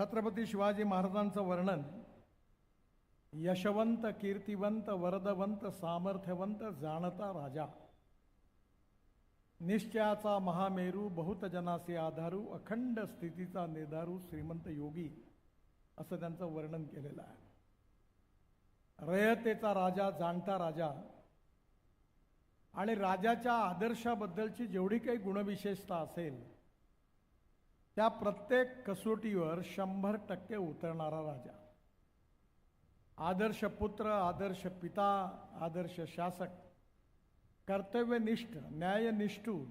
छत्रपती शिवाजी महाराजांचं वर्णन यशवंत कीर्तिवंत वरदवंत सामर्थ्यवंत जाणता राजा. निश्चयाचा महामेरू बहुतजनासे आधारू अखंड स्थितीचा नेदारू श्रीमंत योगी असं त्यांचं वर्णन केलेलं आहे. रयतेचा राजा जाणता राजा. आणि राजाच्या आदर्शाबद्दलची जेवढी काही गुणविशेषता असेल त्या प्रत्येक कसोटीवर शंभर टक्के उतरणारा राजा. आदर्श पुत्र आदर्श पिता आदर्श शासक कर्तव्यनिष्ठ न्यायनिष्ठू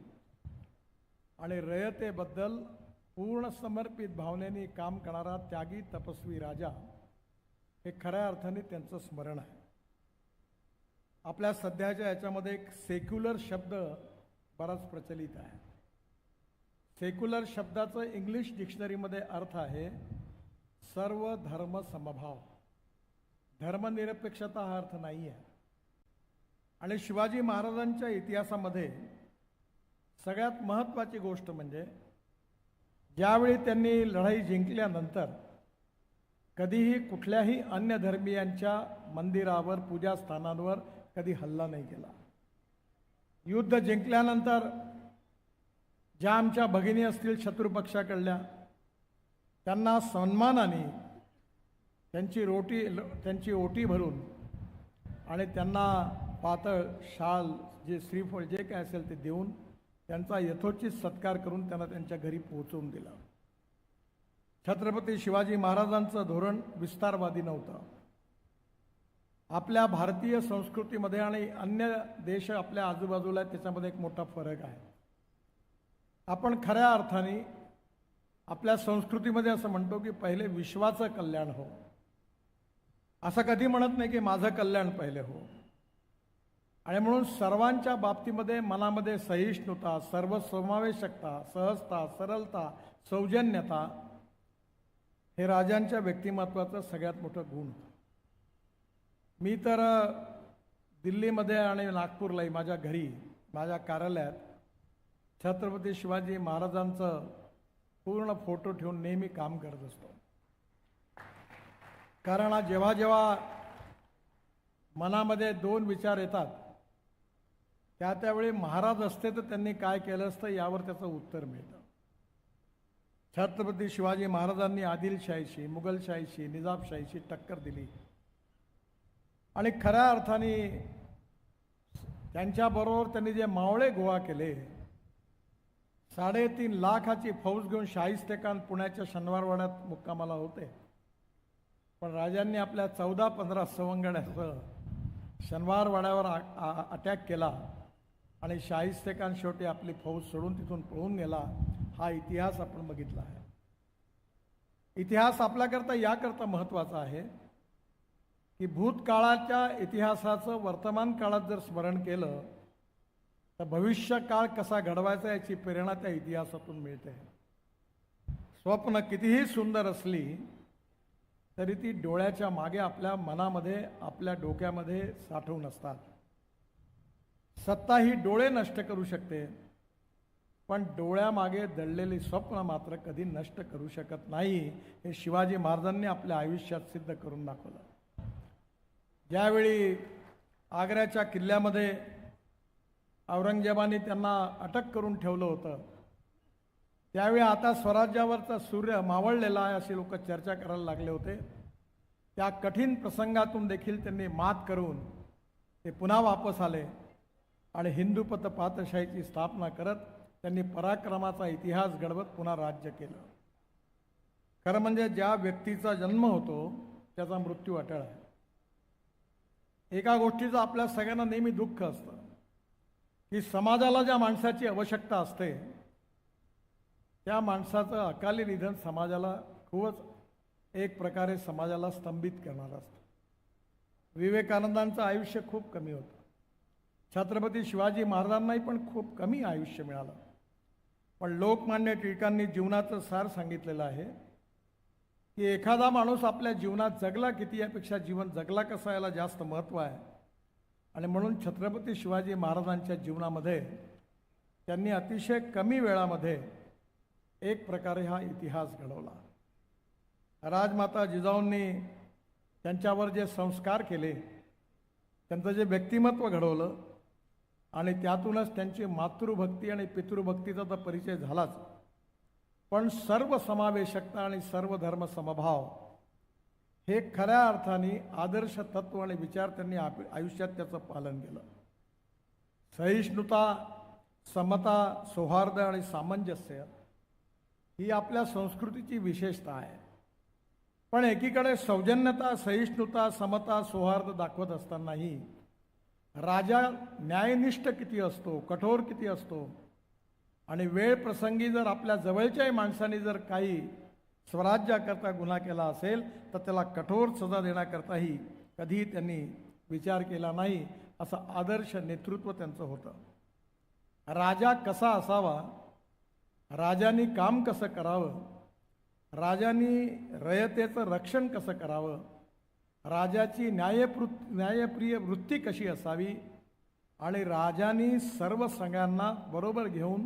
आणि रयतेबद्दल पूर्ण समर्पित भावनेने काम करणारा त्यागी तपस्वी राजा हे खऱ्या अर्थाने त्यांचं स्मरण आहे. आपल्या सध्याच्या याच्यामध्ये एक सेक्युलर शब्द बराच प्रचलित आहे. सेक्युलर शब्दाचं इंग्लिश डिक्शनरीमध्ये अर्थ आहे सर्व धर्म समभाव. धर्मनिरपेक्षता हा अर्थ नाही आहे आणि शिवाजी महाराजांच्या इतिहासामध्ये सगळ्यात महत्त्वाची गोष्ट म्हणजे ज्यावेळी त्यांनी लढाई जिंकल्यानंतर कधीही कुठल्याही अन्य धर्मियांच्या मंदिरावर पूजास्थानांवर कधी हल्ला नाही केला. युद्ध जिंकल्यानंतर ज्या आमच्या भगिनी असतील शत्रुपक्षाकडल्या त्यांना सन्मानाने त्यांची रोटी त्यांची ओटी भरून आणि त्यांना पातळ शाल जे श्रीफळ जे काय असेल ते देऊन त्यांचा यथोचित सत्कार करून त्यांना त्यांच्या घरी पोहोचवून दिला. छत्रपती शिवाजी महाराजांचं धोरण विस्तारवादी नव्हतं. आपल्या भारतीय संस्कृतीमध्ये आणि अन्य देश आपल्या आजूबाजूला त्याच्यामध्ये एक मोठा फरक आहे. आपण खऱ्या अर्थाने आपल्या संस्कृतीमध्ये असं म्हणतो की पहिले विश्वाचं कल्याण हो. असं कधी म्हणत नाही की माझं कल्याण पहिले हो. आणि म्हणून सर्वांच्या बाबतीमध्ये मनामध्ये सहिष्णुता सर्वसमावेशकता सहजता सरलता सौजन्यता हे राजांच्या व्यक्तिमत्वाचं सगळ्यात मोठं गुण होतं. मी तर दिल्लीमध्ये आणि नागपूरलाही माझ्या घरी माझ्या कार्यालयात छत्रपती शिवाजी महाराजांचं पूर्ण फोटो ठेवून नेहमी काम करत असतो. कारण जेव्हा जेव्हा मनामध्ये दोन विचार येतात त्या त्यावेळी महाराज असते तर त्यांनी काय केलं असतं यावर त्याचं उत्तर मिळतं. छत्रपती शिवाजी महाराजांनी आदिलशाहीशी मुघलशाहीशी निजामशाहीशी टक्कर दिली. आणि खऱ्या अर्थाने त्यांच्याबरोबर त्यांनी जे मावळे गोळा केले साडेतीन लाखाची फौज घेऊन शाहिस्तेखान पुण्याच्या शनिवारवाड्यात मुक्कामाला होते. पण राजांनी आपल्या चौदा पंधरा सवंगड्यासह शनिवारवाड्यावर अटॅक केला आणि शाहिस्तेखान शेवटी आपली फौज सोडून तिथून पळून गेला हा इतिहास आपण बघितला आहे. इतिहास आपल्याकरता याकरता महत्त्वाचा आहे की भूतकाळाच्या इतिहासाचं वर्तमान काळात जर स्मरण केलं तर भविष्य काळ कसा घडवायचा याची प्रेरणा त्या इतिहासातून मिळते. स्वप्न कितीही सुंदर असली तरी ती डोळ्याच्या मागे आपल्या मनामध्ये आपल्या डोक्यामध्ये साठवून असतात. सत्ता ही डोळे नष्ट करू शकते पण डोळ्यामागे दडलेली स्वप्न मात्र कधी नष्ट करू शकत नाही हे शिवाजी महाराजांनी आपल्या आयुष्यात सिद्ध करून दाखवलं. ज्यावेळी आग्र्याच्या किल्ल्यामध्ये औरंगजेबाने त्यांना अटक करून ठेवलं होतं. त्यावेळी आता स्वराज्यावरचा सूर्य मावळलेला आहे असे लोक चर्चा करायला लागले होते. त्या कठीण प्रसंगातून देखील त्यांनी मात करून ते पुन्हा वापस आले आणि हिंदूपत पातशाहीची स्थापना करत त्यांनी पराक्रमाचा इतिहास घडवत पुन्हा राज्य केलं. खरं म्हणजे ज्या व्यक्तीचा जन्म होतो त्याचा मृत्यू अटळ आहे. एका गोष्टीचं आपल्या सगळ्यांना नेहमी दुःख असतं. की समाजाला ज्या माणसाची आवश्यकता असते त्या माणसाचं अकाली निधन समाजाला खूपच एक प्रकारे समाजाला स्तंभित करणारं असतं. विवेकानंदांचं आयुष्य खूप कमी होतं. छत्रपती शिवाजी महाराजांनाही पण खूप कमी आयुष्य मिळालं. पण लोकमान्य टिळकांनी जीवनाचं सार सांगितलेलं आहे की एखादा माणूस आपल्या जीवनात जगला किती यापेक्षा जीवन जगला कसा याला जास्त महत्त्व आहे आणि म्हणून छत्रपती शिवाजी महाराजांच्या जीवनामध्ये त्यांनी अतिशय कमी वेळामध्ये एक प्रकारे हा इतिहास घडवला. राजमाता जिजाऊंनी त्यांच्यावर जे संस्कार केले त्यांचं जे व्यक्तिमत्व घडवलं आणि त्यातूनच त्यांची मातृभक्ती आणि पितृभक्तीचा तर परिचय झालाच. पण सर्व समावेशकता आणि सर्व धर्म समभाव हे खऱ्या अर्थाने आदर्श तत्व आणि विचार त्यांनी आप आयुष्यात त्याचं पालन केलं. सहिष्णुता समता सौहार्द आणि सामंजस्य ही आपल्या संस्कृतीची विशेषता आहे. पण एकीकडे सौजन्यता सहिष्णुता समता सौहार्द दाखवत असतानाही राजा न्यायनिष्ठ किती असतो कठोर किती असतो आणि वेळ प्रसंगी जर आपल्या जवळच्याही माणसाने जर काही स्वराज्याकरता गुन्हा केला असेल तर त्याला कठोर सजा देण्याकरताही कधीही त्यांनी विचार केला नाही असं आदर्श नेतृत्व त्यांचं होतं. राजा कसा असावा राजांनी काम कसं करावं राजांनी रयतेचं रक्षण कसं करावं राजाची न्यायपृ न्यायप्रिय वृत्ती कशी असावी आणि राजांनी सर्व संघांना बरोबर घेऊन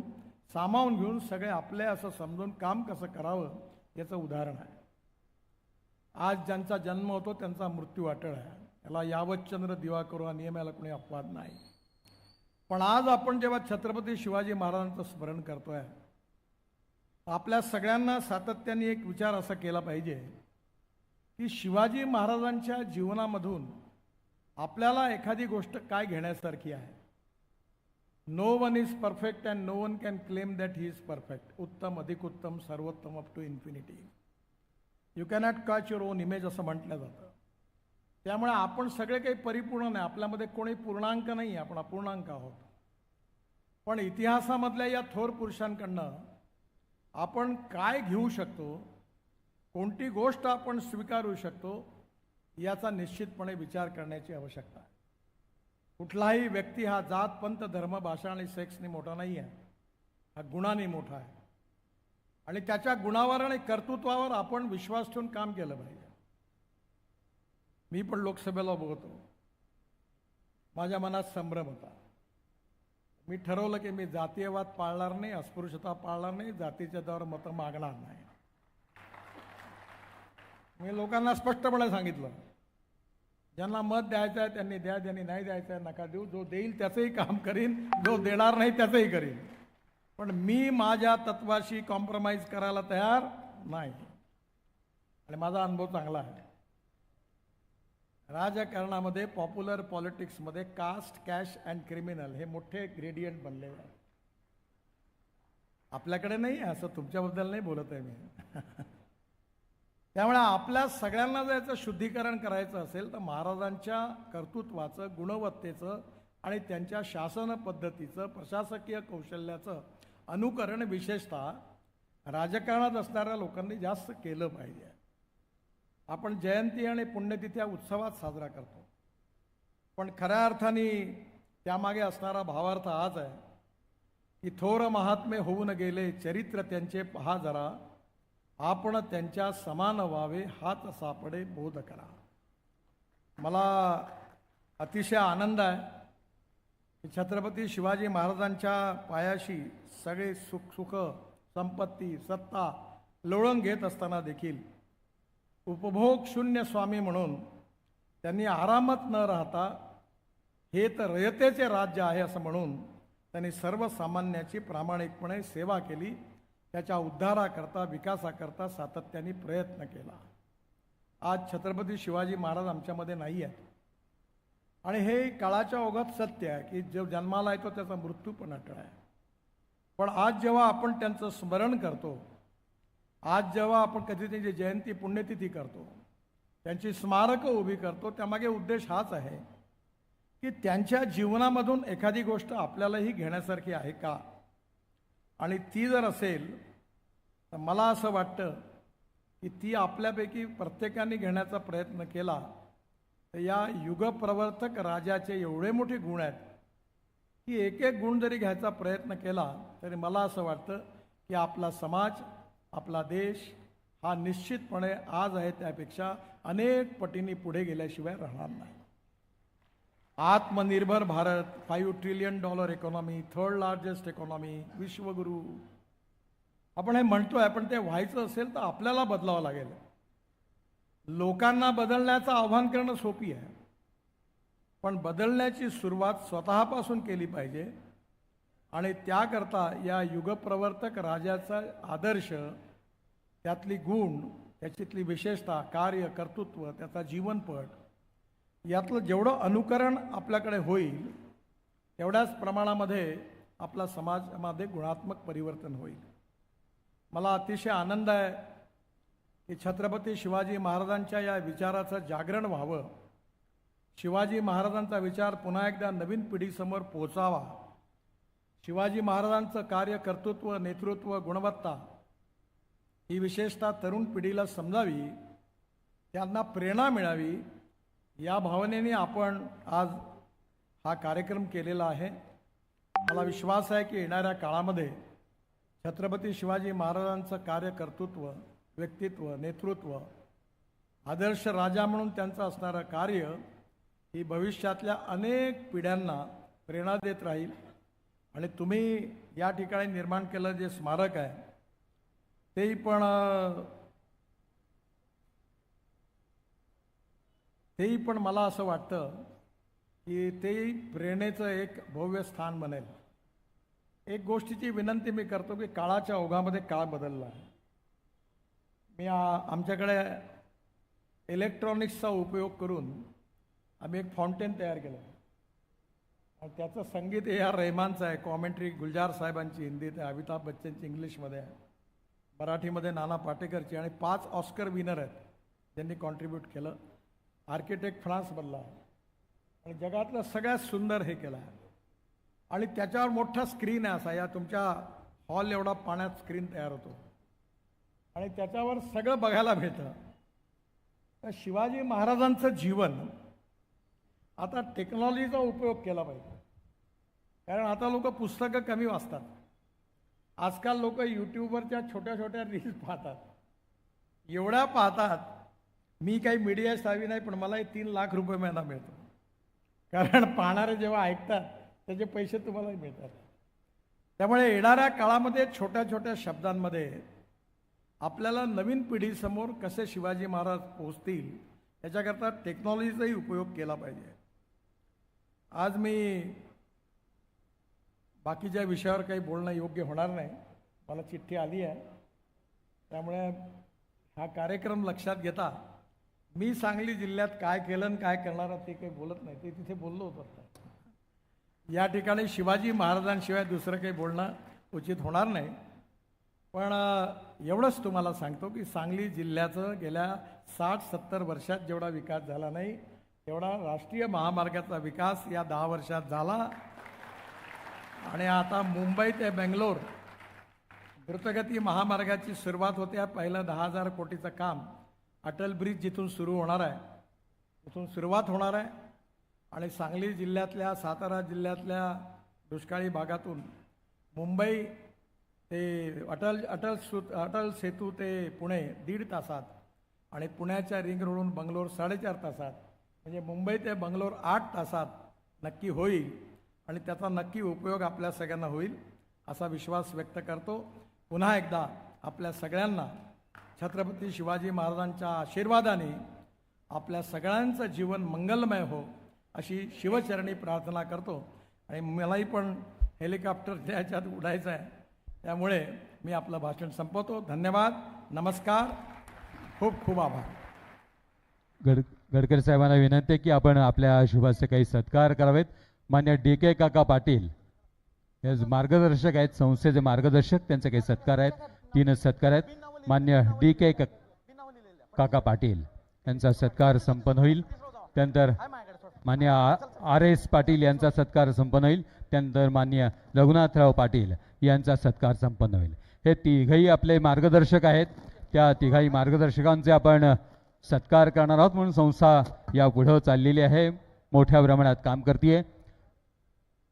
सामावून घेऊन सगळे आपले असं समजून काम कसं करावं याचं उदाहरण आहे. आज ज्यांचा जन्म होतो त्यांचा मृत्यू अटळ आहे. याला यावतचंद्र दिवाकरू हा नियम याला कोणी अपवाद नाही. पण आज आपण जेव्हा छत्रपती शिवाजी महाराजांचं स्मरण करतोय आपल्या सगळ्यांना सातत्याने एक विचार असा केला पाहिजे की शिवाजी महाराजांच्या जीवनामधून आपल्याला एखादी गोष्ट काय घेण्यासारखी आहे? No one is perfect and no one can claim that he is perfect उत्तम अधिक उत्तम सर्वोत्तम up to infinity you cannot catch your own image असं म्हटलं जातं. त्यामुळे आपण सगळे काही परिपूर्ण नाही. आपल्यामध्ये कोणी पूर्णांक नाही आपण अपूर्णांक आहोत. पण इतिहासामधल्या या थोर पुरुषांकडनं आपण काय घेऊ शकतो? कोणती गोष्ट आपण स्वीकारू शकतो? याचा निश्चितपणे विचार करण्याची आवश्यकता आहे. कुठलाही व्यक्ती हा जात पंत धर्म भाषा आणि सेक्सने मोठा नाही आहे हा गुणाने मोठा आहे. आणि त्याच्या गुणावर आणि कर्तृत्वावर आपण विश्वास ठेवून काम केलं पाहिजे. मी पण लोकसभेला बघतो माझ्या मनात संभ्रम होता. मी ठरवलं की मी जातीयवाद पाळणार नाही अस्पृश्यता पाळणार नाही जातीच्या दर मतं मागणार नाही. मी लोकांना स्पष्टपणे सांगितलं. ज्यांना मत द्यायचं आहे त्यांनी द्या ज्यांनी नाही द्यायचं आहे नका देऊ. जो देईल त्याचंही काम करीन जो देणार नाही त्याचंही करीन. पण मी माझ्या तत्वाशी कॉम्प्रोमाइज करायला तयार नाही. आणि माझा अनुभव चांगला आहे. राजकारणामध्ये पॉप्युलर पॉलिटिक्समध्ये कास्ट कॅश अँड क्रिमिनल हे मोठे ग्रेडियंट बनलेले आहे. आपल्याकडे नाही असं तुमच्याबद्दल नाही बोलत आहे मी. त्यामुळे आपल्या सगळ्यांना जर याचं शुद्धीकरण करायचं असेल तर महाराजांच्या कर्तृत्वाचं गुणवत्तेचं आणि त्यांच्या शासन पद्धतीचं प्रशासकीय कौशल्याचं अनुकरण विशेषतः राजकारणात असणाऱ्या लोकांनी जास्त केलं पाहिजे. आपण जयंती आणि पुण्यतिथ्या उत्सवात साजरा करतो. पण खऱ्या अर्थाने त्यामागे असणारा भावार्थ हाच आहे की थोर महात्मे होऊन गेले चरित्र त्यांचे पहा जरा. आपण त्यांच्या समान व्हावे हात सापडे बोध करा. मला अतिशय आनंद आहे. की छत्रपती शिवाजी महाराजांच्या पायाशी सगळे सुख सुख संपत्ती सत्ता लोळून घेत असताना देखील उपभोग शून्य स्वामी म्हणून त्यांनी आरामात न राहता हे तर रयतेचे राज्य आहे असं म्हणून त्यांनी सर्वसामान्याची प्रामाणिकपणे सेवा केली. त्याच्या उद्धाराकरता विकासाकरता सातत्याने प्रयत्न केला. आज छत्रपती शिवाजी महाराज आमच्यामध्ये नाही आहेत. आणि हे काळाच्या ओघात सत्य आहे की जो जन्माला येतो त्याचा मृत्यू पण अटळ आहे. पण आज जेव्हा आपण त्यांचं स्मरण करतो आज जेव्हा आपण कधी त्यांची जयंती पुण्यतिथी करतो त्यांची स्मारकं उभी करतो त्यामागे उद्देश हाच आहे की त्यांच्या जीवनामधून एखादी गोष्ट आपल्यालाही घेण्यासारखी आहे का? आणि ती जर असेल तर मला असं वाटतं की ती आपल्यापैकी प्रत्येकाने घेण्याचा प्रयत्न केला तर या युगप्रवर्तक राजाचे एवढे मोठे गुण आहेत की एक एक गुण जरी घ्यायचा प्रयत्न केला तरी मला असं वाटतं की आपला समाज आपला देश हा निश्चितपणे आज आहे त्यापेक्षा अनेक पटींनी पुढे गेल्याशिवाय राहणार नाही. आत्मनिर्भर Bharat five trillion dollar economy third largest economy विश्वगुरू. आपण हे म्हणतोय पण ते व्हायचं असेल तर आपल्याला बदलावं लागेल. लोकांना बदलण्याचं आव्हान करणं सोपी आहे. पण बदलण्याची सुरुवात स्वतःपासून केली पाहिजे. आणि त्याकरता या युगप्रवर्तक राजाचा आदर्श त्यातली गुण त्याच्यातली विशेषता कार्य कर्तृत्व त्याचा जीवनपट यातलं जेवढं अनुकरण आपल्याकडे होईल तेवढ्याच प्रमाणामध्ये आपला समाजामध्ये गुणात्मक परिवर्तन होईल. मला अतिशय आनंद आहे की छत्रपती शिवाजी महाराजांच्या या विचाराचं जागरण व्हावं. शिवाजी महाराजांचा विचार पुन्हा एकदा नवीन पिढीसमोर पोचावा. शिवाजी महाराजांचं कार्य कर्तृत्व नेतृत्व गुणवत्ता ही विशेषता तरुण पिढीला समजावी त्यांना प्रेरणा मिळावी या भावनेने आपण आज हा कार्यक्रम केलेला आहे. मला विश्वास आहे की येणाऱ्या काळामध्ये छत्रपती शिवाजी महाराजांचं कार्य कर्तृत्व व्यक्तित्व नेतृत्व आदर्श राजा म्हणून त्यांचं असणारं कार्य ही भविष्यातल्या अनेक पिढ्यांना प्रेरणा देत राहील. आणि तुम्ही या ठिकाणी निर्माण केलं जे स्मारक आहे तेही पण तेही पण मला असं वाटतं की तेही प्रेरणेचं एक भव्य स्थान बनेल. एक गोष्टीची विनंती मी करतो की काळाच्या ओघामध्ये काळ बदलला आहे. मी आमच्याकडे इलेक्ट्रॉनिक्सचा उपयोग करून आम्ही एक फाउंटेन तयार केलं. आणि त्याचं संगीत ए आर रहमानचं आहे कॉमेंट्री गुलजार साहेबांची हिंदीत आहे अमिताभ बच्चनची इंग्लिशमध्ये आहे मराठीमध्ये नाना पाटेकरची आणि पाच ऑस्कर विनर आहेत ज्यांनी कॉन्ट्रीब्यूट केलं. आर्किटेक्ट फ्रान्स बनला. आणि जगातलं सगळ्यात सुंदर हे केलं. आहे आणि त्याच्यावर मोठा स्क्रीन आहे असा. या तुमच्या हॉल एवढा पाण्यात स्क्रीन तयार होतो. आणि त्याच्यावर सगळं बघायला मिळतं तर शिवाजी महाराजांचं जीवन आता टेक्नॉलॉजीचा उपयोग केला पाहिजे. कारण आता लोक पुस्तकं कमी वाचतात. आजकाल लोक यूट्यूबवरच्या छोट्या छोट्या रील्स पाहतात. एवढ्या पाहतात मी काही मीडिया स्थावी नाही पण मला तीन लाख रुपये महिना मिळतो. कारण पाहणारे जेव्हा ऐकतात त्याचे पैसे तुम्हालाही मिळतात. त्यामुळे येणाऱ्या काळामध्ये छोट्या छोट्या शब्दांमध्ये आपल्याला नवीन पिढीसमोर कसे शिवाजी महाराज पोहोचतील याच्याकरता टेक्नॉलॉजीचाही उपयोग केला पाहिजे. आज मी बाकीच्या विषयावर काही बोलणं योग्य होणार नाही. मला चिठ्ठी आली आहे. त्यामुळे हा कार्यक्रम लक्षात घेता मी सांगली जिल्ह्यात काय केलं आणि काय करणार ते काही बोलत नाही. ते तिथे बोललो होतो या ठिकाणी शिवाजी महाराजांशिवाय दुसरं काही बोलणं उचित होणार नाही. पण एवढंच तुम्हाला सांगतो की सांगली जिल्ह्याचं गेल्या साठ सत्तर वर्षात जेवढा विकास झाला नाही तेवढा राष्ट्रीय महामार्गाचा विकास या दहा वर्षात झाला. आणि आता मुंबई ते बेंगलोर द्रुतगती महामार्गाची सुरुवात होते. पहिलं दहा हजार कोटीचं काम अटल ब्रिज जिथून सुरू होणार आहे तिथून सुरुवात होणार आहे. आणि सांगली जिल्ह्यातल्या सातारा जिल्ह्यातल्या दुष्काळी भागातून मुंबई ते अटल अटल सु अटल सेतू ते पुणे दीड तासात आणि पुण्याच्या रिंग रोडून बंगलोर साडेचार तासात म्हणजे मुंबई ते बंगलोर आठ तासात नक्की होईल आणि त्याचा नक्की उपयोग आपल्या सगळ्यांना होईल असा विश्वास व्यक्त करतो. पुन्हा एकदा आपल्या सगळ्यांना छत्रपती शिवाजी महाराजांच्या आशीर्वादाने आपल्या सगळ्यांचं जीवन मंगलमय हो अशी शिवचरणी प्रार्थना करतो. आणि मलाही पण हेलिकॉप्टर त्याच्यात उडायचं आहे. त्यामुळे मी आपलं भाषण संपवतो. धन्यवाद. नमस्कार. खूप खूप आभार. गड गडकरी साहेबांना विनंती आहे की आपण आपल्या शुभाचे काही सत्कार करावेत. मान्य डी के काका पाटील हे मार्गदर्शक आहेत. संस्थेचे मार्गदर्शक त्यांचे काही सत्कार आहेत. तीनच सत्कार आहेत. मान्य डी के काका पाटील यांचा सत्कार संपन्न होईल. त्यानंतर मान्य आर एस पाटील यांचा सत्कार संपन्न होईल. त्यानंतर मान्य रघुनाथराव पाटील यांचा सत्कार संपन्न होईल. हे तिघही आपले मार्गदर्शक आहेत. त्या तिघाही मार्गदर्शकांचे आपण सत्कार करणार आहोत म्हणून संस्था या पुढं चाललेली आहे. मोठ्या प्रमाणात काम करते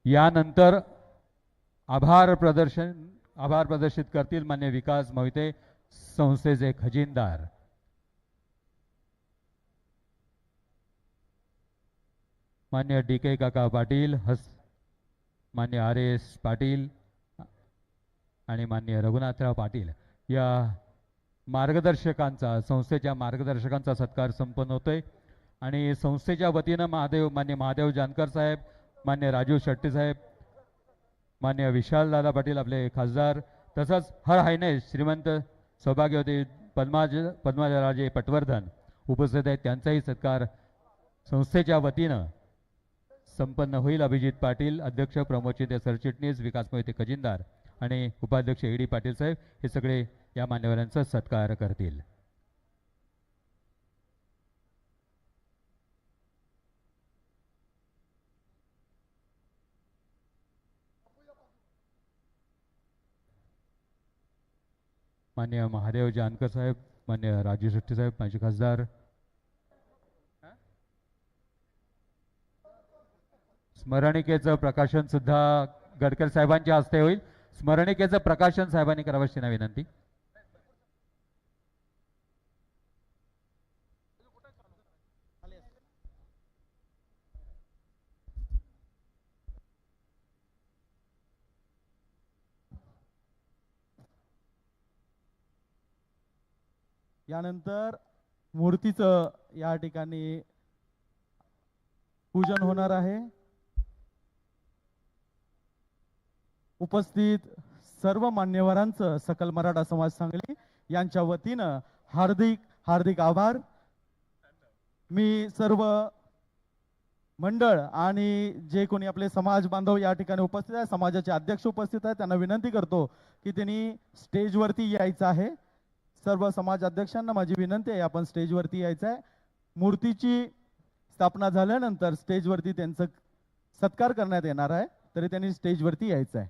यानंतर आभार प्रदर्शन आभार प्रदर्शित करतील मान्य विकास मोहिते संस्थेचे खजिनदार. मान्य डी के काका पाटील हस मान्य आर एस पाटील आणि मान्य रघुनाथराव पाटील. या मार्गदर्शकांचा संस्थेच्या मार्गदर्शकांचा सत्कार संपन्न होतोय. आणि संस्थेच्या वतीनं महादेव मान्य महादेव जानकर साहेब मान्य राजू शेट्टी साहेब मान्य विशाल दादा पाटील आपले खासदार तसंच हर हायनेस श्रीमंत सौभाग्यवती पद्माज पद्माजराजे पटवर्धन उपस्थित आहेत. त्यांचाही सत्कार संस्थेच्या वतीनं संपन्न होईल. अभिजित पाटील अध्यक्ष प्रमोद शिंदे सरचिटणीस विकास मोहिते खजिनदार आणि उपाध्यक्ष ए डी पाटील साहेब हे सगळे या मान्यवरांचा सत्कार करतील. मान्य महादेव जानकर साहेब मान्य राजू शेट्टी साहेब माजी खासदार. स्मरणिकेचं प्रकाशन सुद्धा गडकर साहेबांच्या हस्ते होईल. स्मरणिकेचं प्रकाशन साहेबांनी करावं अशी ना विनंती. यानंतर मूर्तीचं या ठिकाणी पूजन होणार आहे. उपस्थित सर्व मान्यवरांचं सकल मराठा समाज सांगली यांच्या वतीनं हार्दिक हार्दिक आभार. मी सर्व मंडळ आणि जे कोणी आपले समाज बांधव या ठिकाणी उपस्थित आहे समाजाचे अध्यक्ष उपस्थित आहेत त्यांना विनंती करतो की त्यांनी स्टेजवरती यायचं आहे. सर्व समाज अध्यक्षांना माझी विनंती आहे आपण स्टेजवरती यायचं आहे मूर्तीची स्थापना झाल्यानंतर स्टेजवरती त्यांचं सत्कार करण्यात येणार आहे तरी त्यांनी स्टेजवरती यायचं आहे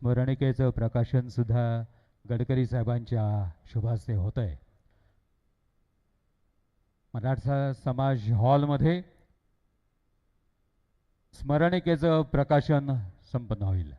स्मरणिकेचं प्रकाशन सुद्धा गडकरी साहेबांच्या शुभास्ते होत आहे मराठा समाज हॉलमध्ये स्मरणिकेचं प्रकाशन संपन्न होईल.